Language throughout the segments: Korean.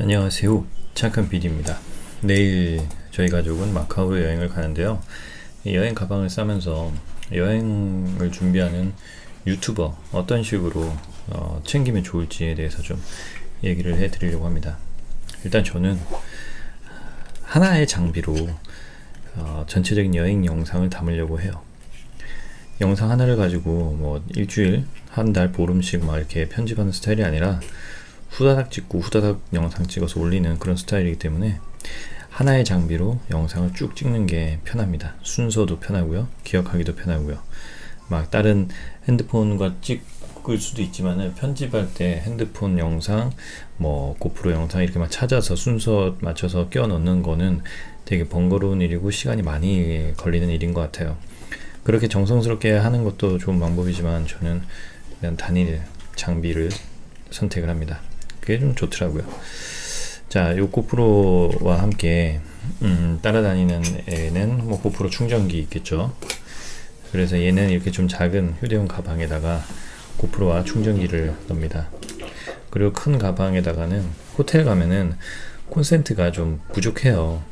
안녕하세요. 착한 PD입니다. 내일 저희 가족은 마카오로 여행을 가는데요. 이 여행 가방을 싸면서 여행을 준비하는 유튜버 어떤 식으로 어, 챙기면 좋을지에 대해서 좀 얘기를 해드리려고 합니다. 일단 저는 하나의 장비로 어, 전체적인 여행 영상을 담으려고 해요. 영상 하나를 가지고 뭐 일주일, 한 달, 보름씩 막 이렇게 편집하는 스타일이 아니라 후다닥 찍고 후다닥 영상 찍어서 올리는 그런 스타일이기 때문에 하나의 장비로 영상을 쭉 찍는 게 편합니다. 순서도 편하고요. 기억하기도 편하고요. 막 다른 핸드폰과 찍을 수도 있지만은 편집할 때 핸드폰 영상, 뭐 고프로 영상 이렇게 막 찾아서 순서 맞춰서 끼워 넣는 거는 되게 번거로운 일이고 시간이 많이 걸리는 일인 것 같아요. 그렇게 정성스럽게 하는 것도 좋은 방법이지만 저는 그냥 단일 장비를 선택을 합니다. 그게 좀 좋더라고요. 자, 요 고프로와 함께 음, 따라다니는 애는 뭐 고프로 충전기 있겠죠. 그래서 얘는 이렇게 좀 작은 휴대용 가방에다가 고프로와 충전기를 넣습니다. 그리고 큰 가방에다가는 호텔 가면은 콘센트가 좀 부족해요.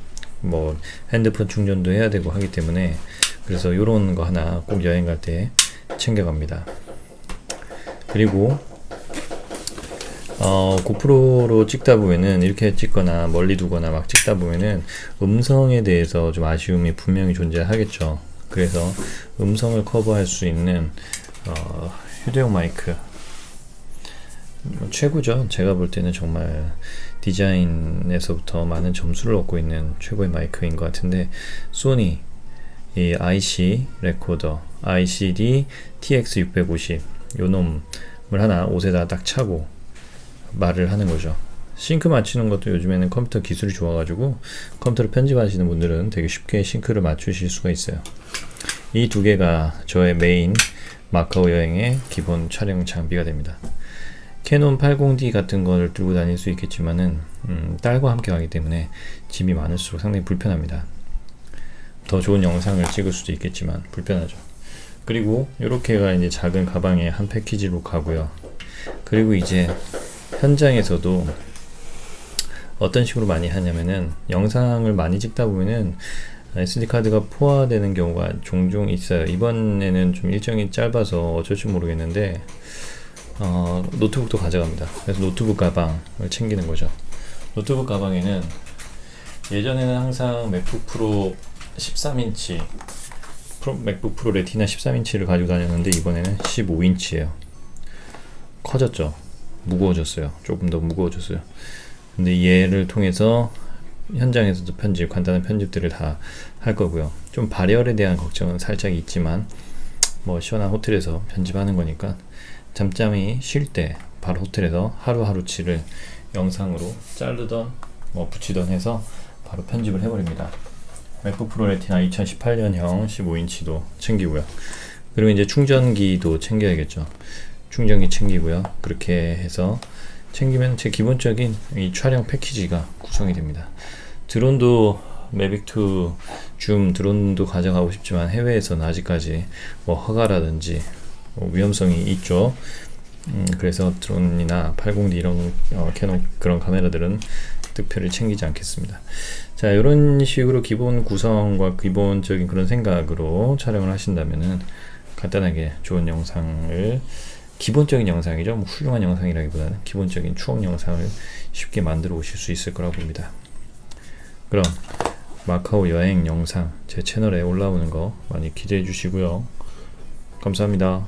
뭐 핸드폰 충전도 해야 되고 하기 때문에 그래서 요런 거 하나 꼭 여행 갈 때 챙겨갑니다. 그리고 어, 고프로로 찍다 보면은 이렇게 찍거나 멀리 두거나 막 찍다 보면은 음성에 대해서 좀 아쉬움이 분명히 존재하겠죠. 그래서 음성을 커버할 수 있는 어, 휴대용 마이크 뭐 최고죠. 제가 볼 때는 정말 디자인에서부터 많은 점수를 얻고 있는 최고의 마이크인 것 같은데 소니 이 IC 레코더 ICD TX650 요 놈을 하나 옷에다 딱 차고 말을 하는 거죠. 싱크 맞추는 것도 요즘에는 컴퓨터 기술이 좋아가지고 컴퓨터를 편집하시는 분들은 되게 쉽게 싱크를 맞추실 수가 있어요. 이 두 개가 저의 메인 마카오 여행의 기본 촬영 장비가 됩니다. 캐논 80D 같은 걸 들고 다닐 수 있겠지만은 음, 딸과 함께 가기 때문에 짐이 많을수록 상당히 불편합니다. 더 좋은 영상을 찍을 수도 있겠지만 불편하죠. 그리고 이렇게가 이제 작은 가방에 한 패키지로 가고요. 그리고 이제 현장에서도 어떤 식으로 많이 하냐면은 영상을 많이 찍다 보면은 SD 카드가 포화되는 경우가 종종 있어요. 이번에는 좀 일정이 짧아서 어쩔지 모르겠는데 어, 노트북도 가져갑니다. 그래서 노트북 가방을 챙기는 거죠. 노트북 가방에는 예전에는 항상 맥북 프로 13인치 프로, 맥북 프로 레티나 13인치를 가지고 다녔는데 이번에는 15인치예요. 커졌죠. 무거워졌어요. 조금 더 무거워졌어요. 근데 얘를 통해서 현장에서도 편집, 간단한 편집들을 다 할 거고요. 좀 발열에 대한 걱정은 살짝 있지만 뭐 시원한 호텔에서 편집하는 거니까 잠잠히 쉴 때 바로 호텔에서 하루하루치를 영상으로 자르던 뭐 붙이던 해서 바로 편집을 해버립니다. 맥북 프로 레티나 2018년형 15인치도 챙기고요. 그리고 이제 충전기도 챙겨야겠죠. 충전기 챙기고요. 그렇게 해서 챙기면 제 기본적인 이 촬영 패키지가 구성이 됩니다. 드론도 매빅2 줌 드론도 가져가고 싶지만 해외에서는 아직까지 뭐 허가라든지 뭐 위험성이 있죠. 음, 그래서 드론이나 80D 이런 어, 캐논 그런 카메라들은 특별히 챙기지 않겠습니다. 자, 이런 식으로 기본 구성과 기본적인 그런 생각으로 촬영을 하신다면은 간단하게 좋은 영상을 기본적인 영상이죠. 뭐 훌륭한 영상이라기보다는 기본적인 추억 영상을 쉽게 만들어 오실 수 있을 거라고 봅니다. 그럼 마카오 여행 영상 제 채널에 올라오는 거 많이 기대해 주시고요. 감사합니다.